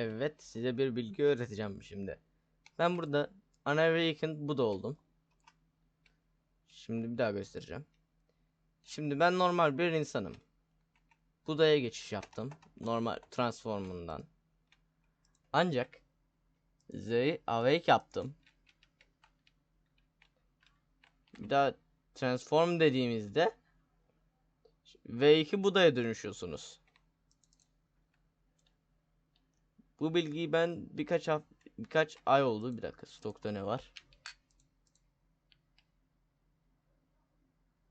Evet size bir bilgi öğreteceğim şimdi. Ben burada Unawakened Buddha oldum. Şimdi bir daha göstereceğim. Şimdi ben normal bir insanım. Buda'ya geçiş yaptım. Normal transformundan. Ancak Z'yi awake yaptım. Bir daha transform dediğimizde V2 Buda'ya dönüşüyorsunuz. Bu bilgiyi ben birkaç haf birkaç ay oldu. Bir dakika stokta ne var?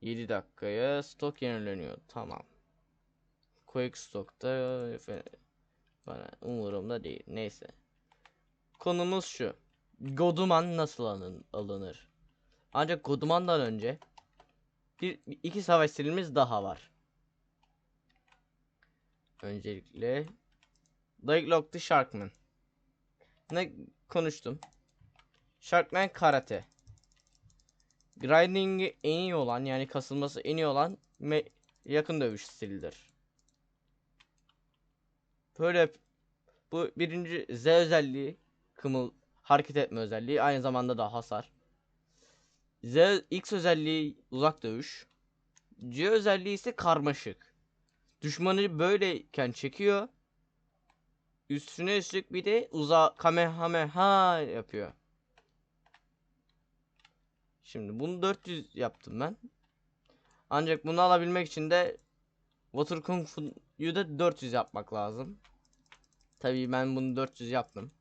7 dakikaya stok yenileniyor. Tamam. Quick stokta bana umurumda değil. Neyse. Konumuz şu. Goduman nasıl alın, alınır? Ancak Goduman'dan önce bir iki savaş stilimiz daha var. Öncelikle Daylock the Sharkman. Ne konuştum? Sharkman Karate. Grinding'i en iyi olan yani kasılması en iyi olan yakın dövüş stilidir. Böyle bu birinci Z özelliği kımıl hareket etme özelliği aynı zamanda da hasar. Z X özelliği uzak dövüş. C özelliği ise karmaşık. Düşmanı böyleyken çekiyor. Üstüne üstlük bir de uza kamehameha yapıyor. Şimdi bunu 400 yaptım ben. Ancak bunu alabilmek için de Water Kung Fu'yu da 400 yapmak lazım. Tabii ben bunu 400 yaptım.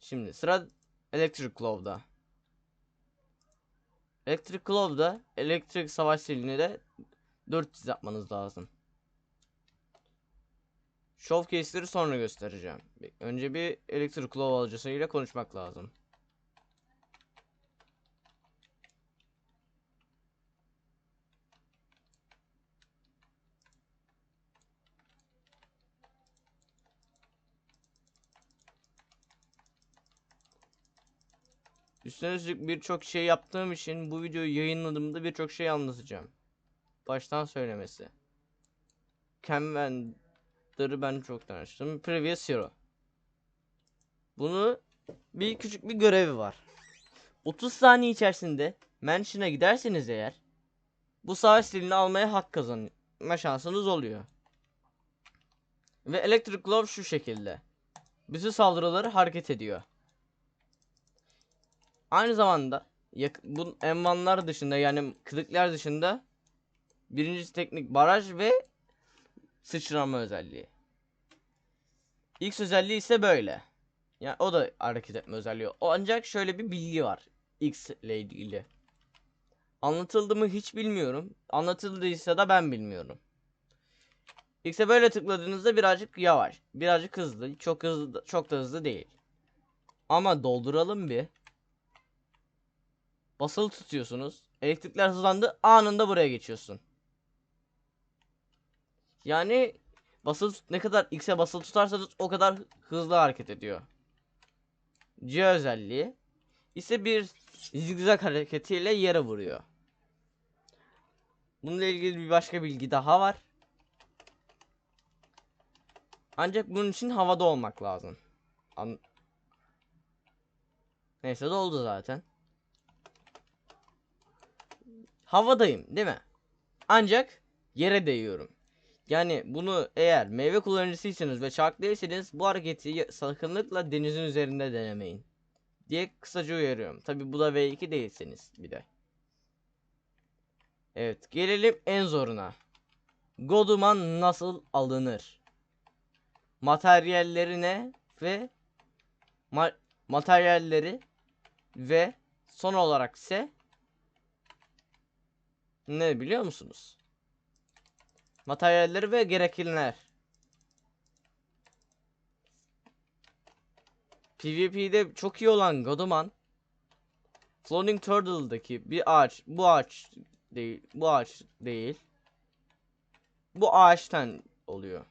Şimdi sıra Electric Claw'da. Electric Claw'da elektrik savaş stilini de 400 yapmanız lazım. Showcase'leri sonra göstereceğim. Önce bir Electric Claw alıcısıyla konuşmak lazım. Üstüne birçok şey yaptığım için bu videoyu yayınladığımda birçok şey anlatacağım. Baştan söylemesi. Camvender'ı ben çok tanıştım. Previous Hero. Bunu bir küçük bir görevi var. 30 saniye içerisinde Mansion'a giderseniz eğer bu savaş stilini almaya hak kazanma şansınız oluyor. Ve Electric Glove şu şekilde. Bütün saldırıları hareket ediyor. Aynı zamanda bu envanlar dışında yani kılıklar dışında birinci teknik baraj ve sıçrama özelliği. X özelliği ise böyle. Yani o da hareket etme özelliği. O ancak şöyle bir bilgi var X ile ilgili. Anlatıldı mı hiç bilmiyorum. Anlatıldıysa da ben bilmiyorum. X'e böyle tıkladığınızda birazcık yavaş, birazcık hızlı, çok hızlı, çok da hızlı değil. Ama dolduralım bir. Basılı tutuyorsunuz. Elektrikler hızlandı. Anında buraya geçiyorsun. Yani basılı ne kadar X'e basılı tutarsanız o kadar hızlı hareket ediyor. C özelliği ise bir zigzag hareketiyle yere vuruyor. Bununla ilgili bir başka bilgi daha var. Ancak bunun için havada olmak lazım. An Neyse doldu zaten. Havadayım değil mi? Ancak yere değiyorum. Yani bunu eğer meyve kullanıcısıysanız ve çark değilseniz bu hareketi sakınlıkla denizin üzerinde denemeyin. Diye kısaca uyarıyorum. Tabi bu da V2 değilseniz bir de. Evet gelelim en zoruna. Goduman nasıl alınır? Materyallerine ve ma- materyalleri ve son olarak ise ne biliyor musunuz? Materyalleri ve gerekliler. PvP'de çok iyi olan Goduman Floating Turtle'daki bir ağaç, bu ağaç değil, bu ağaç değil. Bu ağaçtan oluyor.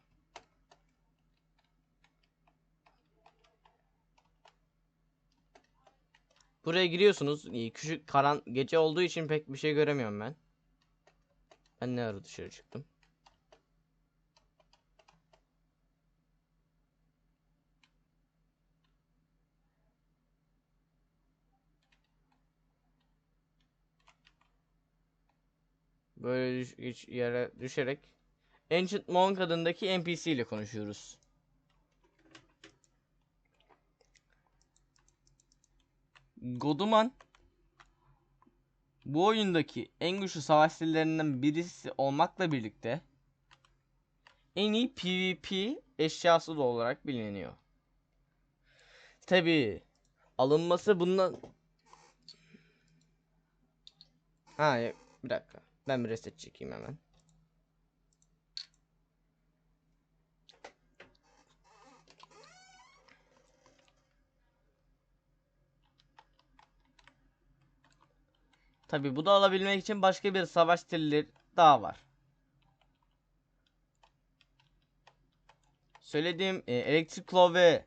Buraya giriyorsunuz. Küçük karan gece olduğu için pek bir şey göremiyorum ben. Ben ne ara dışarı çıktım? Böyle düş- hiç yere düşerek Ancient Monk adındaki NPC ile konuşuyoruz. Goduman bu oyundaki en güçlü savaş stillerinden birisi olmakla birlikte en iyi PvP eşyası da olarak biliniyor. Tabi alınması bundan Ha bir dakika. Ben bir reset çekeyim hemen. Tabi bu da alabilmek için başka bir savaş stili daha var. Söylediğim e, Electric Claw ve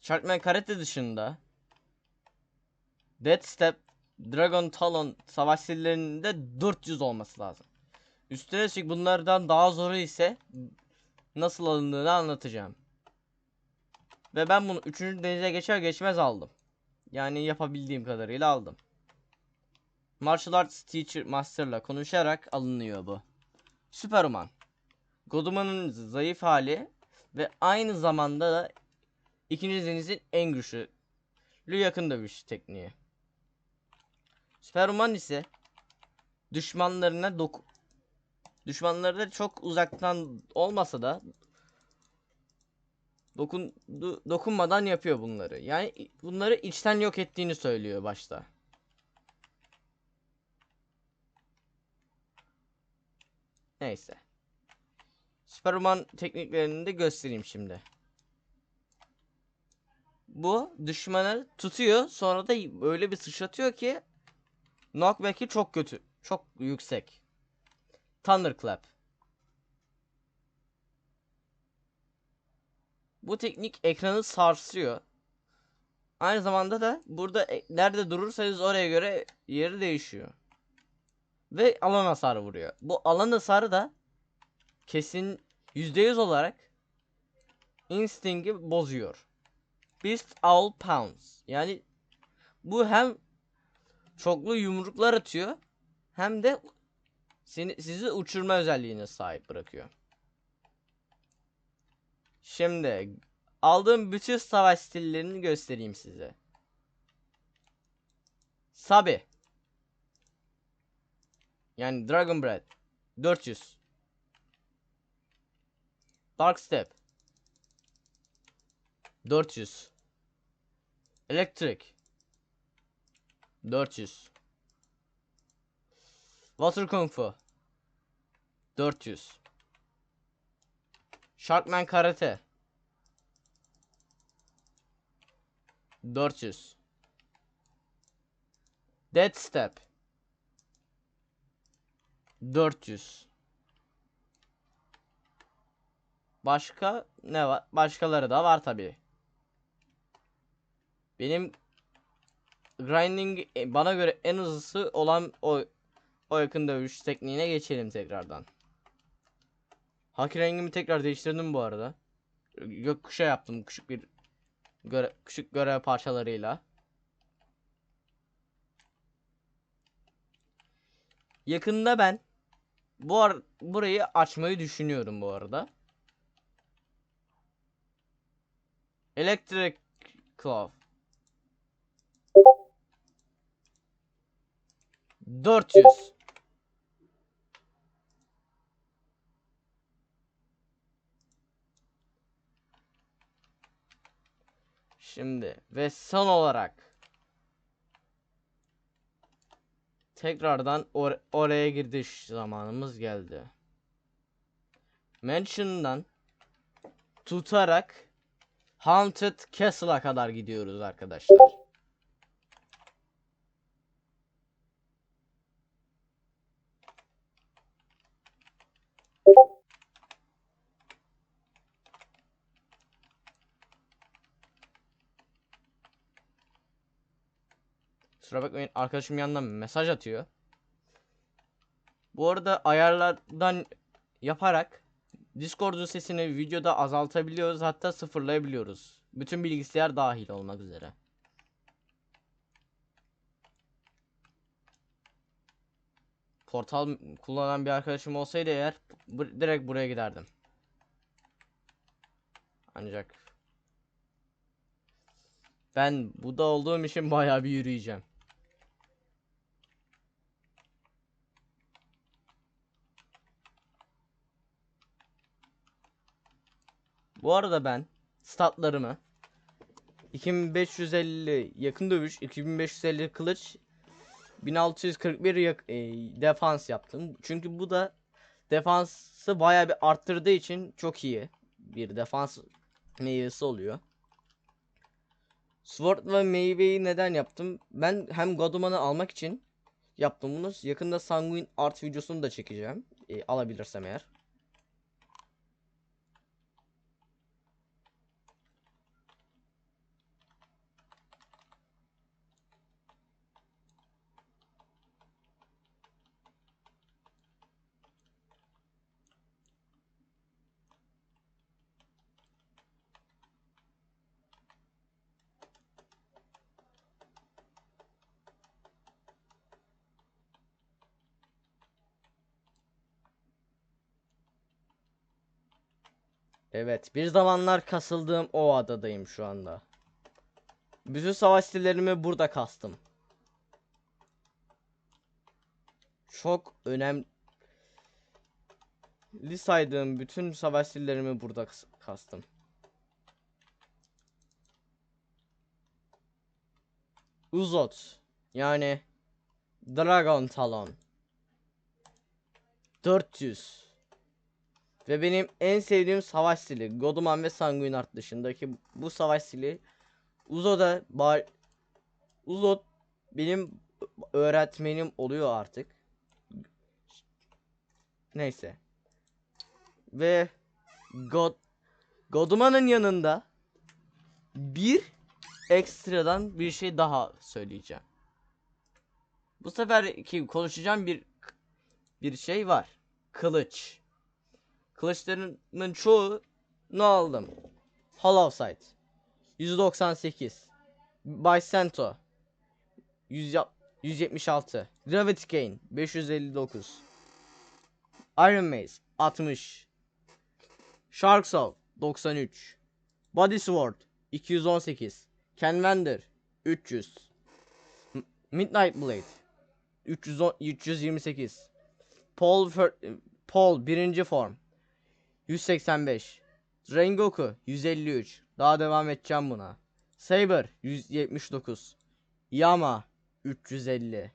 Sharkman Karate dışında Death Step, Dragon Talon savaş stillerinde 400 olması lazım. Üstüne üstlük bunlardan daha zoru ise nasıl alındığını anlatacağım. Ve ben bunu 3. denize geçer geçmez aldım. Yani yapabildiğim kadarıyla aldım. Martial Arts Teacher Master'la konuşarak alınıyor bu. Superman. Goduman'ın zayıf hali ve aynı zamanda da ikinci denizin en güçlü yakın dövüş tekniği. Superman ise düşmanlarına doku düşmanları çok uzaktan olmasa da dokun do- dokunmadan yapıyor bunları. Yani bunları içten yok ettiğini söylüyor başta. Neyse. Superman tekniklerini de göstereyim şimdi. Bu düşmanı tutuyor sonra da öyle bir sıçratıyor ki knockback'i çok kötü. Çok yüksek. Thunderclap. Bu teknik ekranı sarsıyor. Aynı zamanda da burada e- nerede durursanız oraya göre yeri değişiyor. Ve alan hasarı vuruyor. Bu alan hasarı da kesin %100 olarak Insting'i bozuyor. Beast Owl Pounds. Yani bu hem çoklu yumruklar atıyor hem de seni, sizi uçurma özelliğine sahip bırakıyor. Şimdi aldığım bütün savaş stillerini göstereyim size. Sabi. Yani Dragon Breath 400. Dark Step 400. Electric 400. Water Kung Fu 400. Sharkman Karate 400. Dead Step 400. Başka ne var? Başkaları da var tabi. Benim grinding e, bana göre en hızlısı olan o o yakın dövüş tekniğine geçelim tekrardan. Haki rengimi tekrar değiştirdim bu arada. Gökkuşağı yaptım küçük bir göre, küçük görev parçalarıyla. Yakında ben bu ar burayı açmayı düşünüyorum bu arada. Electric Claw. 400. Şimdi ve son olarak tekrardan or- oraya giriş zamanımız geldi. Mansion'dan tutarak Haunted Castle'a kadar gidiyoruz arkadaşlar. Kusura bakmayın arkadaşım yandan mesaj atıyor. Bu arada ayarlardan yaparak Discord'un sesini videoda azaltabiliyoruz hatta sıfırlayabiliyoruz. Bütün bilgisayar dahil olmak üzere. portal kullanan bir arkadaşım olsaydı eğer bu- direkt buraya giderdim. Ancak ben Buda olduğum için bayağı bir yürüyeceğim. Bu arada ben statlarımı 2550 yakın dövüş, 2550 kılıç, 1641 yak- e, defans yaptım. Çünkü bu da defansı bayağı bir arttırdığı için çok iyi bir defans meyvesi oluyor. Sword ve meyveyi neden yaptım? Ben hem Goduman'ı almak için yaptım bunu. Yakında Sanguine Art videosunu da çekeceğim. E, alabilirsem eğer. Evet, bir zamanlar kasıldığım o adadayım şu anda. Bütün savaş stillerimi burada kastım. Çok önemli saydığım bütün savaş stillerimi burada kas- kastım. Uzot yani Dragon Talon 400 ve benim en sevdiğim savaş stili Goduman ve Sanguinart dışındaki bu savaş stili Uzo'da bar Uzo benim öğretmenim oluyor artık. Neyse. Ve God Goduman'ın yanında bir ekstradan bir şey daha söyleyeceğim. Bu sefer ki konuşacağım bir bir şey var. Kılıç. Kılıçlarının çoğunu aldım. Hollow Sight. 198 Bicento 100 176 Gravity Cane. 559 Iron Mace 60 Shark Soul. 93 Body Sword. 218 Kenvander 300 M- Midnight Blade. 310 328 Paul Paul birinci form 185 Rengoku 153 Daha devam edeceğim buna. Saber 179 Yama 350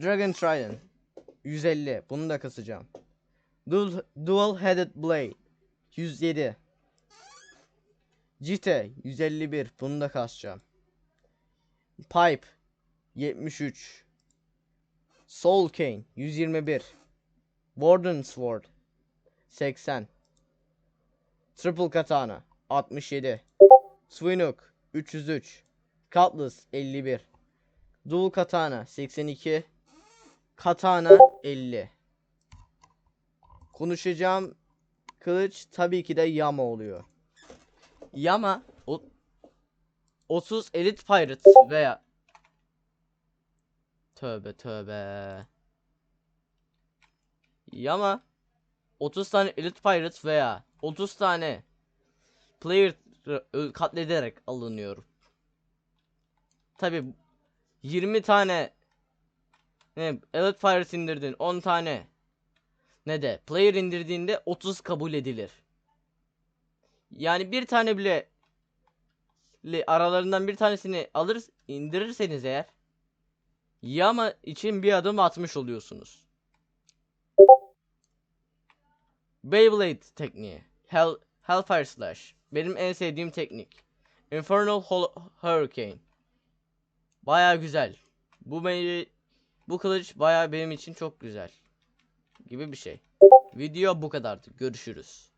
Dragon Trident 150 Bunu da kasacağım. Dual, Dual Headed Blade 107 Jite 151 Bunu da kasacağım. Pipe 73 Soul Cane 121 Warden Sword. 80 Triple Katana 67 Swinuk 303 Cutlass 51 Dual Katana 82 Katana 50 Konuşacağım kılıç tabii ki de Yama oluyor. Yama o 30 Elite Pirates veya Tövbe tövbe. Yama 30 tane Elite Pirates veya 30 tane player ö- katlederek alınıyor. Tabi 20 tane ne Elite Pirates indirdin 10 tane ne de player indirdiğinde 30 kabul edilir. Yani bir tane bile aralarından bir tanesini alır indirirseniz eğer Yama için bir adım atmış oluyorsunuz. Beyblade tekniği. Hell, Hellfire Slash. Benim en sevdiğim teknik. Infernal Hol- Hurricane. Baya güzel. Bu meyve, bu kılıç baya benim için çok güzel. Gibi bir şey. Video bu kadardı. Görüşürüz.